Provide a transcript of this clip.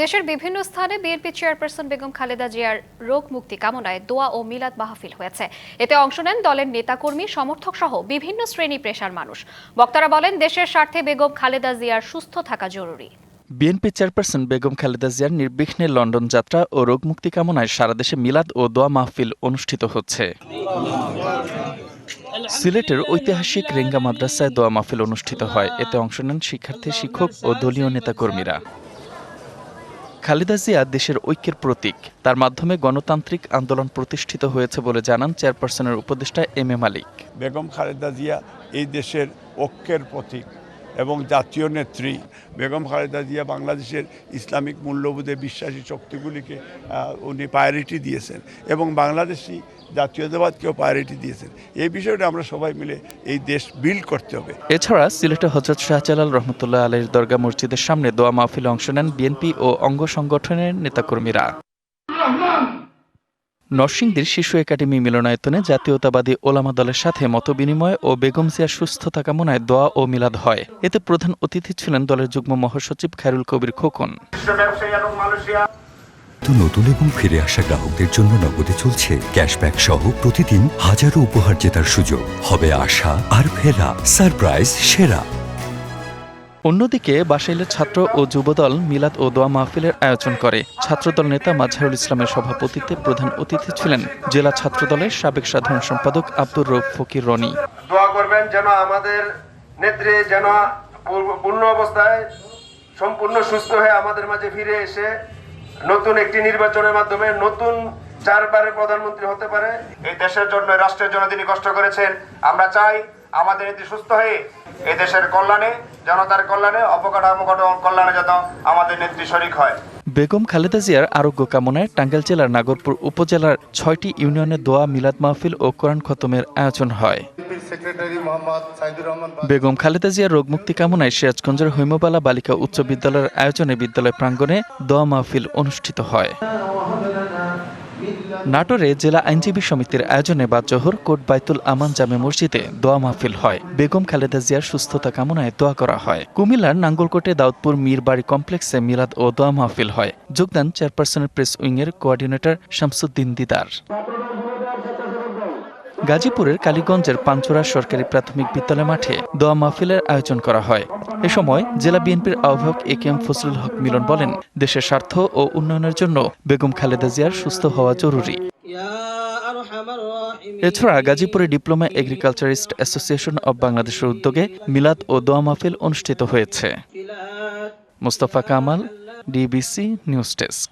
দেশের বিভিন্ন স্থানে বিএনপি চেয়ারপারসন বেগম খালেদা জিয়ার রোগ মুক্তি কামনায় দোয়া ও মিলাদ মাহফিল হয়েছে। এতে অংশ নেন দলের নেতাকর্মী, সমর্থক সহ বিভিন্ন শ্রেণি পেশার মানুষ। বক্তারা বলেন, দেশের স্বার্থে বেগম খালেদা জিয়ার সুস্থ থাকা জরুরি। বিএনপি চেয়ারপারসন বেগম খালেদা জিয়ার নির্বিঘ্নে লন্ডন যাত্রা ও রোগমুক্তি কামনায় সারা দেশে মিলাদ ও দোয়া মাহফিল অনুষ্ঠিত হচ্ছে। সিলেটের ঐতিহাসিক রেঙ্গা মাদ্রাসায় দোয়া মাহফিল অনুষ্ঠিত হয়। এতে অংশ নেন শিক্ষার্থী, শিক্ষক ও দলীয় নেতাকর্মীরা। খালেদা জিয়া দেশের ঐক্যের প্রতীক। তার মাধ্যমে গণতান্ত্রিক আন্দোলন প্রতিষ্ঠিত হয়েছে বলে জানান চেয়ারপারসনের উপদেষ্টা এম এ মালিক। বেগম খালেদা জিয়া এই দেশের ঐক্যের প্রতীক। এবং জাতীয় নেত্রী বেগম খালেদা জিয়া বাংলাদেশের ইসলামিক মূল্যবোধে বিশ্বাসী শক্তিগুলিকে উনি প্রায়োরিটি দিয়েছেন এবং বাংলাদেশি জাতীয়তাবাদকেও প্রায়োরিটি দিয়েছেন। এই বিষয়টা আমরা সবাই মিলে এই দেশ বিল্ড করতে হবে। এছাড়া সিলেটে হজরত শাহজালাল রহমতুল্লাহ আলীর দরগা মসজিদের সামনে দোয়া মাহফিলে অংশ নেন বিএনপি ও অঙ্গ সংগঠনের নেতাকর্মীরা। নরসিংদীর শিশু একাডেমি মিলনায়তনে জাতীয়তাবাদী ওলামা দলের সাথে মতবিনিময় ও বেগম জিয়ার সুস্থতা কামনায় দোয়া ও মিলাদ হয়। এতে প্রধান অতিথি ছিলেন দলের যুগ্ম মহাসচিব খায়রুল কবির খোকন। নতুন এবং ফিরে আসা গ্রাহকদের জন্য নগদে চলছে ক্যাশব্যাক সহ প্রতিদিন হাজারো উপহার জেতার সুযোগ। হবে আশা আর ফেরা, সারপ্রাইজ, সেরা। অন্যদিকে বাসাইলের ছাত্র ও যুবদল মিলাদ ও দোয়া মাহফিলের আয়োজন করে। ছাত্রদল নেতা মাজহারুল ইসলামের সভাপতিত্বে প্রধান অতিথি ছিলেন জেলা ছাত্রদলের সাবেক সাধারণ সম্পাদক আব্দুর রৌফ ফকির রনি। দোয়া করবেন যেন আমাদের নেত্রী যেন পূর্ণ অবস্থায় সম্পূর্ণ সুস্থ হয়ে আমাদের মাঝে ফিরে এসে নতুন একটি নির্বাচনের মাধ্যমে নতুন চারবারের প্রধানমন্ত্রী হতে পারে। এই দেশের জন্য, রাষ্ট্রের জন্য তিনি কষ্ট করেছেন। আমরা চাই আমাদের নেত্রী সুস্থ হয়ে এই দেশের কল্যাণে জনতার কল্যাণে অপকাঠামোগত কল্যাণে যেন আমাদের নেত্রী শরিক হয়। বেগম খালেদা জিয়ার আরোগ্য কামনায় টাঙ্গাইল জেলার নাগরপুর উপজেলার ছয়টি ইউনিয়নে দোয়া মিলাদ মাহফিল ও কোরআন খতমের আয়োজন হয়। বেগম খালেদা জিয়ার রোগমুক্তি কামনায় সিরাজগঞ্জের হৈমবালা বালিকা উচ্চ বিদ্যালয়ের আয়োজনে বিদ্যালয় প্রাঙ্গণে দোয়া মাহফিল অনুষ্ঠিত হয়। নাটোরে জেলা আইনজীবী সমিতির আয়োজনে বাদজোহর কোট বাইতুল আমান জামে মসজিদে দোয়া মাহফিল হয়। বেগম খালেদা জিয়ার সুস্থতা কামনায় দোয়া করা হয়। কুমিল্লার নাঙ্গলকোটে দাউদপুর মীরবাড়ি কমপ্লেক্সে মিলাদ ও দোয়া মাহফিল হয়। যোগদান চেয়ারপারসনের প্রেস উইংয়ের কোঅর্ডিনেটর শামসুদ্দিন দিদার। গাজীপুরের কালীগঞ্জের পাঞ্চোরা সরকারি প্রাথমিক বিদ্যালয় মাঠে দোয়া মাহফিলের আয়োজন করা হয়। এ সময় জেলা বিএনপির আহ্বায়ক এ কে এম ফজলুল হক মিলন বলেন, দেশের স্বার্থ ও উন্নয়নের জন্য বেগম খালেদা জিয়ার সুস্থ হওয়া জরুরি। এছাড়া গাজীপুরে ডিপ্লোমা এগ্রিকালচারিস্ট অ্যাসোসিয়েশন অব বাংলাদেশের উদ্যোগে মিলাদ ও দোয়া মাহফিল অনুষ্ঠিত হয়েছে। Mostafa Kamal, DBC news desk.